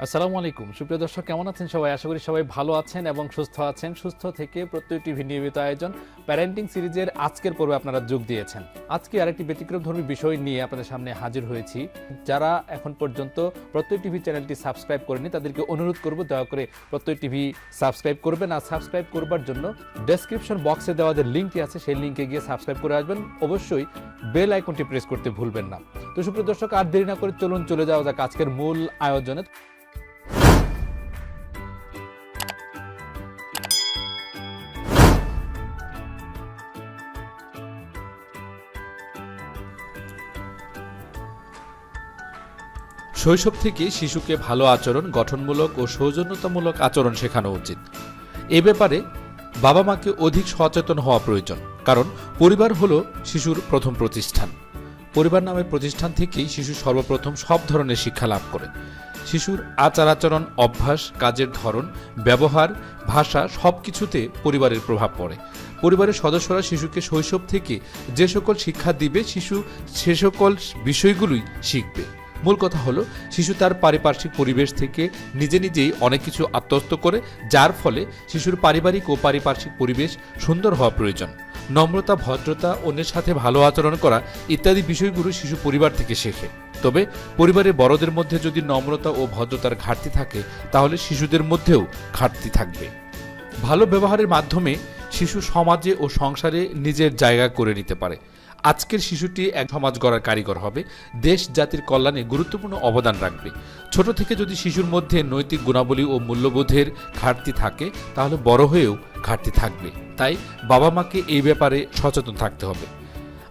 আসসালামু আলাইকুম। সুপ্রিয় দর্শক, কেমন আছেন সবাই? আশা করি সবাই ভালো আছেন এবং সুস্থ আছেন। সুস্থ থেকে প্রত্যয় টিভি নিয়মিত আয়োজন প্যারেন্টিং সিরিজের আজকের পর্বে আপনারা যোগ দিয়েছেন। আজকে আরেকটি ব্যতিক্রমধর্মী বিষয় নিয়ে আপনাদের সামনে হাজির হয়েছি। যারা এখন পর্যন্ত প্রত্যয় টিভি চ্যানেলটি সাবস্ক্রাইব করেনি, তাদেরকে অনুরোধ করব, দয়া করে প্রত্যয় টিভি সাবস্ক্রাইব করবেন। আর সাবস্ক্রাইব করবার জন্য ডেসক্রিপশন বক্সে দেওয়া যে লিঙ্কটি আছে, সেই লিঙ্কে গিয়ে সাবস্ক্রাইব করে আসবেন। অবশ্যই বেল আইকনটি প্রেস করতে ভুলবেন না। তো সুপ্রিয় দর্শক, আর দেরি না করে চলুন, চলে যাওয়া যাক আজকের মূল আয়োজনে। শৈশব থেকে শিশুকে ভালো আচরণ, গঠনমূলক ও সৌজন্যতামূলক আচরণ শেখানো উচিত। এ ব্যাপারে বাবা মাকে অধিক সচেতন হওয়া প্রয়োজন, কারণ পরিবার হলো শিশুর প্রথম প্রতিষ্ঠান। পরিবার নামের প্রতিষ্ঠান থেকেই শিশু সর্বপ্রথম সব ধরনের শিক্ষা লাভ করে। শিশুর আচার আচরণ, অভ্যাস, কাজের ধরন, ব্যবহার, ভাষা সব কিছুতে পরিবারের প্রভাব পড়ে। পরিবারের সদস্যরা শিশুকে শৈশব থেকে যে সকল শিক্ষা দিবে, শিশু সে সকল বিষয়গুলোই শিখবে। মূল কথা হলো, শিশু তার পারিপার্শ্বিক পরিবেশ থেকে নিজে নিজেই অনেক কিছু আত্মস্থ করে, যার ফলে শিশুর পারিবারিক ও পারিপার্শ্বিক পরিবেশ সুন্দর হওয়া প্রয়োজন। নম্রতা, ভদ্রতা, অন্যের সাথে ভালো আচরণ করা ইত্যাদি বিষয়গুলো শিশু পরিবার থেকে শেখে। তবে পরিবারের বড়দের মধ্যে যদি নম্রতা ও ভদ্রতার ঘাটতি থাকে, তাহলে শিশুদের মধ্যেও ঘাটতি থাকবে। ভালো ব্যবহারের মাধ্যমে শিশু সমাজে ও সংসারে নিজের জায়গা করে নিতে পারে। আজকের শিশুটি এক সমাজ গড়ার কারিগর হবে। দেশ জাতির কল্যাণে গুরুত্বপূর্ণ অবদান রাখবে। ছোট থেকে যদি শিশুর মধ্যে নৈতিক গুণাবলী ও মূল্যবোধের ঘাটতি থাকে, তাহলে বড় হয়েও ঘাটতি থাকবে। তাই বাবা মাকে এই ব্যাপারে সচেতন থাকতে হবে।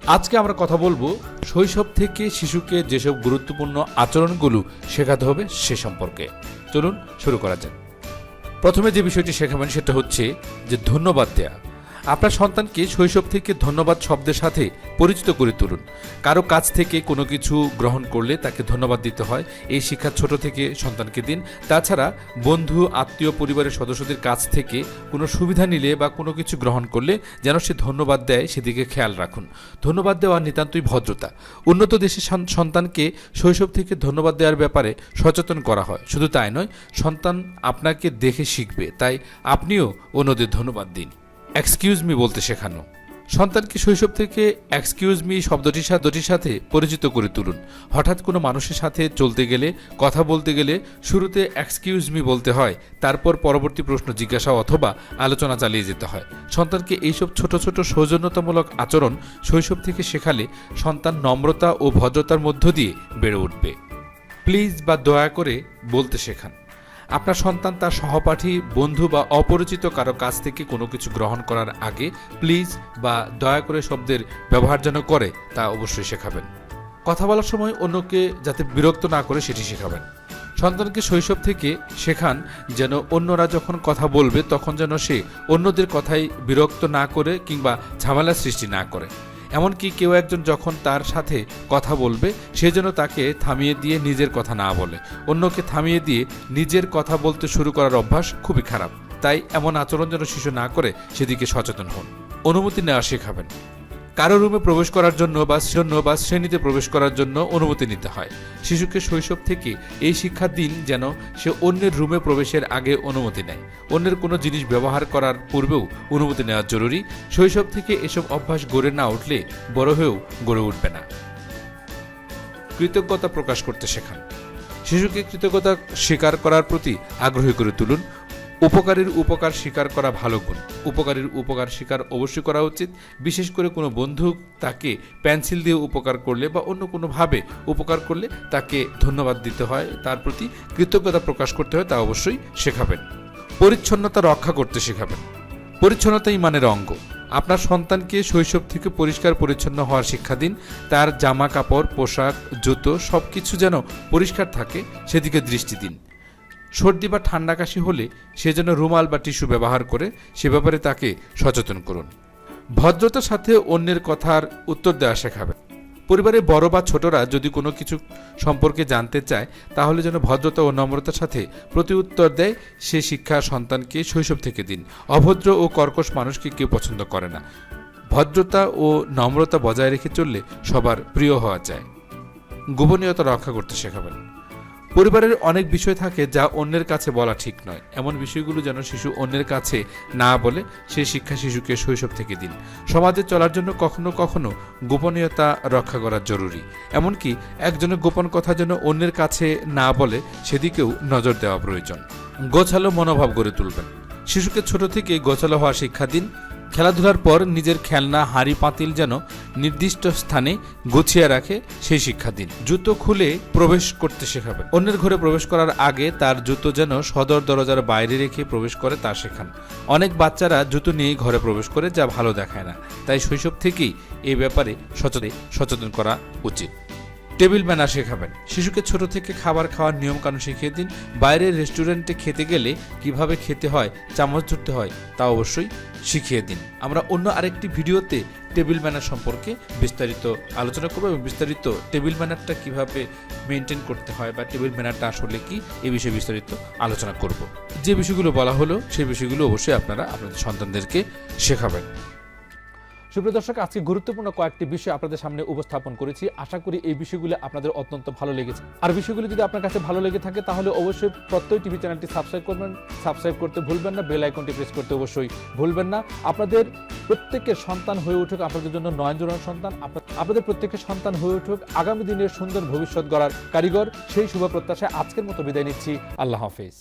আজকে আমরা কথা বলব, শৈশব থেকে শিশুকে যেসব গুরুত্বপূর্ণ আচরণগুলো শেখাতে হবে সে সম্পর্কে। চলুন শুরু করা যাক। প্রথমে যে বিষয়টি শেখাবেন সেটা হচ্ছে যে ধন্যবাদ দেয়া। আপনার সন্তানকে শৈশব থেকে ধন্যবাদ শব্দের সাথে পরিচিত করে তুলুন। কারও কাছ থেকে কোনো কিছু গ্রহণ করলে তাকে ধন্যবাদ দিতে হয়, এই শিক্ষা ছোট থেকে সন্তানকে দিন। তাছাড়া বন্ধু, আত্মীয়, পরিবারের সদস্যদের কাছ থেকে কোনো সুবিধা নিলে বা কোনো কিছু গ্রহণ করলে যেন সে ধন্যবাদ দেয়, সেদিকে খেয়াল রাখুন। ধন্যবাদ দেওয়া নিতান্তই ভদ্রতা। উন্নত দেশের সন্তানকে শৈশব থেকে ধন্যবাদ দেওয়ার ব্যাপারে সচেতন করা হয়। শুধু তাই নয়, সন্তান আপনাকে দেখে শিখবে। তাই আপনিও অন্যদের ধন্যবাদ দিন। এক্সকিউজ মি বলতে শেখানো। সন্তানকে শৈশব থেকে এক্সকিউজ মি শব্দটির শব্দটির সাথে পরিচিত করে তুলুন। হঠাৎ কোনো মানুষের সাথে চলতে গেলে, কথা বলতে গেলে শুরুতে এক্সকিউজ মি বলতে হয়, তারপর পরবর্তী প্রশ্ন জিজ্ঞাসা অথবা আলোচনা চালিয়ে যেতে হয়। সন্তানকে এইসব ছোট ছোট সৌজন্যতামূলক আচরণ শৈশব থেকে শেখালে সন্তান নম্রতা ও ভদ্রতার মধ্য দিয়ে বেড়ে উঠবে। প্লিজ বা দয়া করে বলতে শেখান। আপনার সন্তান, তার সহপাঠী, বন্ধু বা অপরিচিত কারও কাছ থেকে কোনো কিছু গ্রহণ করার আগে প্লিজ বা দয়া করে শব্দের ব্যবহার যেন করে, তা অবশ্যই শেখাবেন। কথা বলার সময় অন্যকে যাতে বিরক্ত না করে, সেটি শেখাবেন। সন্তানকে শৈশব থেকে শেখান যেন অন্যরা যখন কথা বলবে, তখন যেন সে অন্যদের কথাই বিরক্ত না করে কিংবা ঝামেলা সৃষ্টি না করে। এমনকি কেউ একজন যখন তার সাথে কথা বলবে, সে যেন তাকে থামিয়ে দিয়ে নিজের কথা না বলে। অন্যকে থামিয়ে দিয়ে নিজের কথা বলতে শুরু করার অভ্যাস খুবই খারাপ। তাই এমন আচরণ যেন শিশু না করে, সেদিকে সচেতন হন। অনুমতি নেওয়া শেখাবেন। কারও রুমে প্রবেশ করার জন্য বা জন্য বা শ্রেণীতে প্রবেশ করার জন্য অনুমতি নিতে হয়। শিশুকে শৈশব থেকে এই শিক্ষা দিন যেন সে অন্যের রুমে প্রবেশের আগে অনুমতি নেয়। অন্যের কোনো জিনিস ব্যবহার করার পূর্বেও অনুমতি নেওয়া জরুরি। শৈশব থেকে এসব অভ্যাস গড়ে না উঠলে বড় হয়েও গড়ে উঠবে না। কৃতজ্ঞতা প্রকাশ করতে শেখান। শিশুকে কৃতজ্ঞতা স্বীকার করার প্রতি আগ্রহী করে তুলুন। উপকারীর উপকার স্বীকার করা ভালো গুণ। উপকারীর উপকার স্বীকার অবশ্যই করা উচিত। বিশেষ করে কোনো বন্ধু তাকে পেন্সিল দিয়ে উপকার করলে বা অন্য কোনোভাবে উপকার করলে তাকে ধন্যবাদ দিতে হয়, তার প্রতি কৃতজ্ঞতা প্রকাশ করতে হয়, তা অবশ্যই শেখাবেন। পরিচ্ছন্নতা রক্ষা করতে শেখাবেন। পরিচ্ছন্নতা ইমানের অঙ্গ। আপনার সন্তানকে শৈশব থেকে পরিষ্কার পরিচ্ছন্ন হওয়ার শিক্ষা দিন। তার জামা কাপড়, পোশাক, জুতো সব কিছু যেন পরিষ্কার থাকে, সেদিকে দৃষ্টি দিন। সর্দি বা ঠান্ডা কাশি হলে সে যেন রুমাল বা টিস্যু ব্যবহার করে, সে ব্যাপারে তাকে সচেতন করুন। ভদ্রতার সাথে অন্যের কথার উত্তর দেওয়া শেখাবে পরিবারের বড় বা ছোটরা যদি কোনো কিছু সম্পর্কে জানতে চায়, তাহলে যেন ভদ্রতা ও নম্রতার সাথে প্রতি উত্তর দেয়, সে শিক্ষা সন্তানকে শৈশব থেকে দিন। অভদ্র ও কর্কশ মানুষকে কেউ পছন্দ করে না। ভদ্রতা ও নম্রতা বজায় রেখে চললে সবার প্রিয় হওয়া যায়। গোপনীয়তা রক্ষা করতে শেখাবেন। পরিবারের অনেক বিষয় থাকে যা অন্যের কাছে বলা ঠিক নয়। এমন বিষয়গুলো যেন শিশু অন্যের কাছে না বলে সেই শিক্ষা শিশুকে শৈশব থেকে দিন। সমাজে চলার জন্য কখনো কখনো গোপনীয়তা রক্ষা করা জরুরি। এমনকি একজনের গোপন কথা যেন অন্যের কাছে না বলে সেদিকেও নজর দেওয়া প্রয়োজন। গোছালো মনোভাব গড়ে তুলবেন। শিশুকে ছোট থেকে গোছালো হওয়া শিক্ষা দিন। খেলাধুলার পর নিজের খেলনা হাড়ি পাতিল যেন নির্দিষ্ট স্থানে গুছিয়ে রাখে সেই শিক্ষা দিন জুতো খুলে প্রবেশ করতে শেখাবেন। অন্যের ঘরে প্রবেশ করার আগে তার জুতো যেন সদর দরজার বাইরে রেখে প্রবেশ করে তা শেখান। অনেক বাচ্চারা জুতো নিয়েই ঘরে প্রবেশ করে যা ভালো দেখায় না। তাই শৈশব থেকেই এ ব্যাপারে সচেতন সচেতন করা উচিত। টেবিল ম্যানার শেখাবেন। শিশুকে ছোট থেকে খাবার খাওয়ার নিয়মকানুন শিখিয়ে দিন। বাইরের রেস্টুরেন্টে খেতে গেলে কীভাবে খেতে হয়, চামচ ধরতে হয়, তা অবশ্যই শিখিয়ে দিন। আমরা অন্য আরেকটি ভিডিওতে টেবিল ম্যানার সম্পর্কে বিস্তারিত আলোচনা করব এবং বিস্তারিত টেবিল ম্যানারটা কীভাবে মেনটেন করতে হয় বা টেবিল ম্যানারটা আসলে কি এই বিষয়ে বিস্তারিত আলোচনা করব। যে বিষয়গুলো বলা হলো, সেই বিষয়গুলো অবশ্যই আপনারা আপনাদের সন্তানদেরকে শেখাবেন। সুপ্রিয় দর্শক, আজকে গুরুত্বপূর্ণ কয়েকটি বিষয় আপনাদের সামনে উপস্থাপন করেছি। আশা করি এই বিষয়গুলো আপনাদের অত্যন্ত ভালো লেগেছে। আর বিষয়গুলো যদি আপনার কাছে ভালো লেগে থাকে, তাহলে অবশ্যই প্রত্যেক টিভি চ্যানেলটি সাবস্ক্রাইব করবেন। সাবস্ক্রাইব করতে ভুলবেন না, বেল আইকনটি প্রেস করতে অবশ্যই ভুলবেন না। আপনাদের প্রত্যেকের সন্তান হয়ে উঠুক, আপনাদের জন্য নয়নজোড়ান সন্তান আপনাদের প্রত্যেকের সন্তান হয়ে উঠুক, আগামী দিনের সুন্দর ভবিষ্যৎ গড়ার কারিগর। সেই শুভ প্রত্যাশায় আজকের মতো বিদায় নিচ্ছি। আল্লাহ হাফেজ।